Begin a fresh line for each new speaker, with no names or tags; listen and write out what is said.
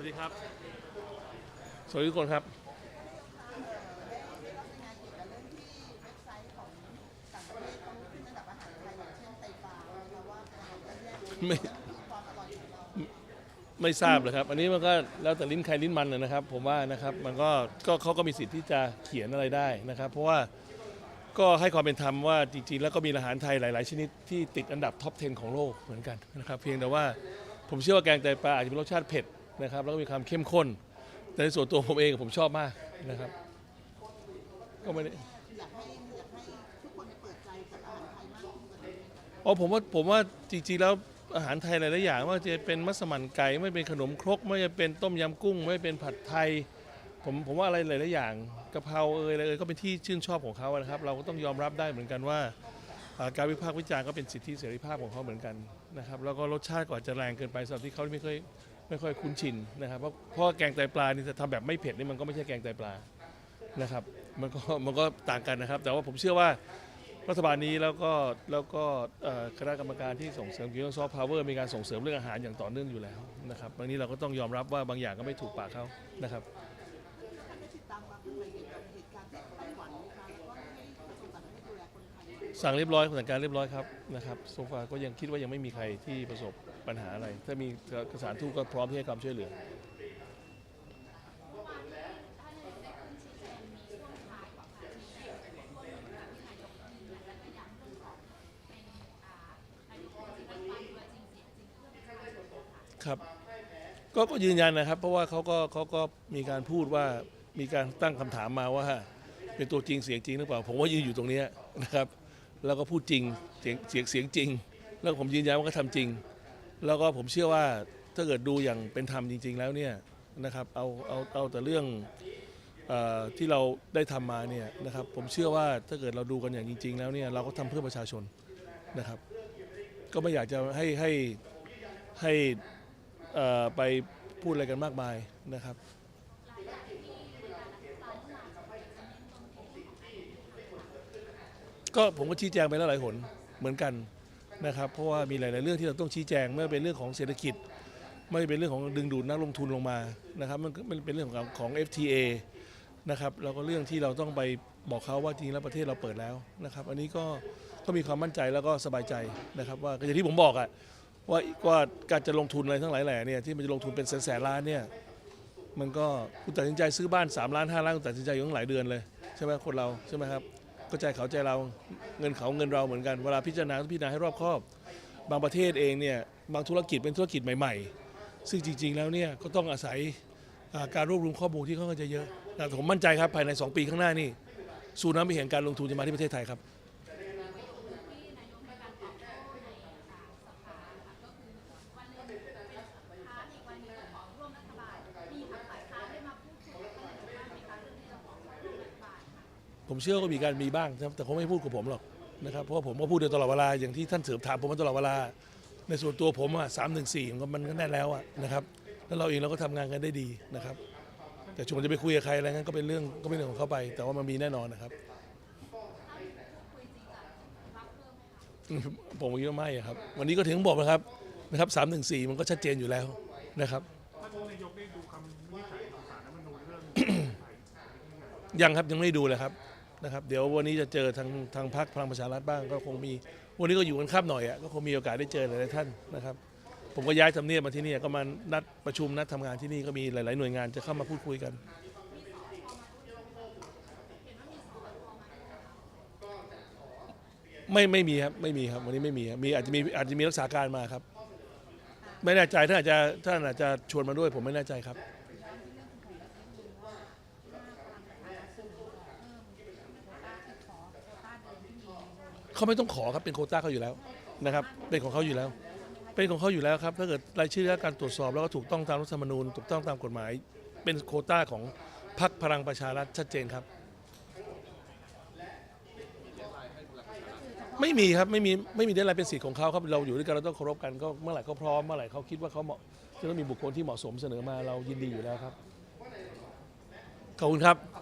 ครับ
สวัสดีทุกคนครับ ไม่ ไม่ทราบเลยครับ อันนี้มันก็แล้วแต่ลิ้นใครลิ้นมันนะนะครับ ผมว่านะครับ มันก็ก็เขาก็มีสิทธิ์ที่จะเขียนอะไรได้นะครับ เพราะว่าก็ให้ความเป็นธรรมว่าจริงๆ แล้วก็มีอาหารไทยหลาย ๆ ชนิดที่ติดอันดับท็อป 10 ของโลกเหมือนกันนะครับ เพียงแต่ว่าผมเชื่อว่าแกงไตปลาอาจจะมีรสชาติเผ็ด นะครับแล้วก็มีความเข้มข้นแต่ในส่วนตัวผมเองผมชอบมากนะครับก็ไม่ได้
อยากให้อยากให้ทุกคนเปิดใจกับอาหารไทยมากขึ้นกว่านี้
อ๋อผมว่าผมว่าจริงๆแล้วอาหารไทยหลายๆอย่างไม่ว่าจะเป็นมัสมั่นไก่ไม่เป็นขนมครกไม่ว่าจะเป็นต้มยำกุ้งไม่เป็นผัดไทย ผมผมว่าอะไรหลายๆอย่างกะเพราเอยอะไรเอยก็เป็นที่ชื่นชอบของเขานะครับ เราก็ต้องยอมรับได้เหมือนกันว่าอ่าการวิพากษ์วิจารณ์ก็เป็นสิทธิเสรีภาพของเขาเหมือนกันนะครับแล้วก็รสชาติก็อาจจะแรงเกินไปสำหรับที่เขาไม่เคย ไม่ค่อยคุ้นชินนะครับเพราะเพราะแกงไตปลานี่จะทำแบบไม่เผ็ดนี่มันก็ไม่ใช่แกงไตปลานะครับมันก็มันก็ต่างกันนะครับ แต่ว่าผมเชื่อว่ารัฐบาลนี้แล้วก็แล้วก็เอ่อคณะกรรมการที่ส่งเสริมเกี่ยวกับซอฟต์พาวเวอร์มีการส่งเสริมเรื่องอาหารอย่างต่อเนื่องอยู่แล้วนะครับบางนี้เราก็ต้องยอมรับว่าบางอย่างก็ไม่ถูกปากเขานะครับ สั่งเรียบร้อยสั่งการเรียบร้อยครับนะครับโซฟาก็ยังคิดว่ายังไม่มีใครที่ประสบปัญหาอะไร ถ้ามีกสารทูตก็พร้อมที่ให้ความช่วยเหลือครับก็ก็ยืนยันนะครับ เพราะว่าเขาก็เขาก็มีการพูดว่ามีการตั้งคำถามมาว่า เป็นตัวจริงเสียงจริงหรือเปล่า ผมว่ายืนอยู่ตรงนี้นะครับ แล้วก็พูดจริงเสียงเสียงเสียงจริง แล้วผมยืนยันว่าก็ทำจริง แล้วก็ผมเชื่อว่าถ้าเกิดดูอย่างเป็นธรรมจริง ๆ แล้วเนี่ยนะครับเอาเอาเอาแต่เรื่องอที่เราได้ทำมาเนี่ยนะครับผมเชื่อว่าถ้าเกิดเราดูกันอย่างจริง ๆ แล้วเนี่ยเราก็ทำเพื่อประชาชนนะครับ ก็ไม่อยากจะให้ให้ให้ไปพูดอะไรกันมากมายนะครับ ก็ผมก็ชี้แจงไปแล้วหลายหนเหมือนกันนะครับ เพราะว่ามีหลาย ๆ เรื่องที่เราต้องชี้แจงไม่ว่าเป็นเรื่องของเศรษฐกิจ ไม่ว่าเป็นเรื่องของดึงดูดนักลงทุนลงมานะครับ มันมันเป็นเรื่องของของ FTA นะครับแล้วก็เรื่องที่เราต้องไปบอกเขาว่าจริงแล้วประเทศเราเปิดแล้วนะครับ อันนี้ก็ก็มีความมั่นใจแล้วก็สบายใจนะครับ ว่าก็อย่างที่ผมบอกอะว่าว่าการจะลงทุนอะไรทั้งหลายแหล่เนี่ยที่มันจะลงทุนเป็นแสนแสนล้านเนี่ยมันก็คุณตัดสินใจซื้อบ้าน3ล้าน5ล้านคุณตัดสินใจอยู่ตั้งหลายเดือนเลยใช่ไหมคนเราใช่ไหมครับ ก็ใจเขาใจเราเงินเขาเงินเราเหมือนกันเวลาพิจารณาพิจารณาให้รอบคอบ บางประเทศเองเนี่ยบางธุรกิจเป็นธุรกิจใหม่ ๆ ซึ่งจริง ๆ แล้วเนี่ยก็ต้องอาศัยการรวบรวมข้อมูลที่ค่อนข้างจะเยอะแต่ผมมั่นใจครับภายใน 2 ปีข้างหน้านี่สูน้ำไปเห็นการลงทุนจะมาที่ประเทศไทยครับ ผมเชื่อว่ามีการมีบ้างนะครับแต่เขาไม่พูดกับผมหรอกนะครับเพราะว่าผมก็พูดอยู่ตลอดเวลาอย่างที่ท่านเสริมถามผมมาตลอดเวลา ในส่วนตัวผมอะสามหนึ่งสี่มันก็แน่แล้วอะนะครับแล้วเราเองเราก็ทำงานกันได้ดีนะครับ แต่ชวนจะไปคุยกับใครอะไรงั้นก็เป็นเรื่องก็เป็นเรื่องของเขาไป แต่ว่ามันมีแน่นอนนะครับอืมผมคิดว่าไม่อะครับ วันนี้ก็ถึงบอกนะครับนะครับสามหนึ่งสี่มันก็ชัดเจนอยู่แล้วนะครับ
ท่านนายกได้ดูคำวินิจฉัยของศาลรัฐธรรมนูญเรื่อง
ยังครับยังไม่ได้ดูเลยครับ นะครับเดี๋ยววันนี้จะเจอทางทางพรรคพลังประชารัฐบ้างก็คงมี วันนี้ก็อยู่กันค่ำหน่อยอะก็คงมีโอกาสได้เจอหลายๆท่านนะครับ ผมก็ย้ายทำเนียบมาที่นี่ก็มานัดประชุมนัดทำงานที่นี่ก็มีหลาย ๆ หน่วยงานจะเข้ามาพูดคุยกัน ไม่ไม่มีครับไม่มีครับวันนี้ไม่มีครับมีอาจจะมีอาจจะมีรักษาการมาครับ ไม่แน่ใจท่านอาจจะท่านอาจจะชวนมาด้วย ผมไม่แน่ใจครับ เขาไม่ต้องขอครับเป็นโคต้าเขาอยู่แล้วนะครับ เป็นของเขาอยู่แล้ว เป็นของเขาอยู่แล้วครับ ถ้าเกิดรายชื่อและการตรวจสอบแล้วก็ถูกต้องตามรัฐธรรมนูญถูกต้องตามกฎหมาย เป็นโคต้าของพรรคพลังประชารัฐชัดเจนครับ ไม่มีครับไม่มีไม่มีเดอะไรเป็นสิทธิ์ของเขาครับเราอยู่ด้วยกันเราต้องเคารพกันก็เมื่อไหร่เขาพร้อมเมื่อไหร่เขาคิดว่าเขาเหมาะจะต้องมีบุคคลที่เหมาะสมเสนอมาเรายินดีอยู่แล้วครับขอบคุณครับ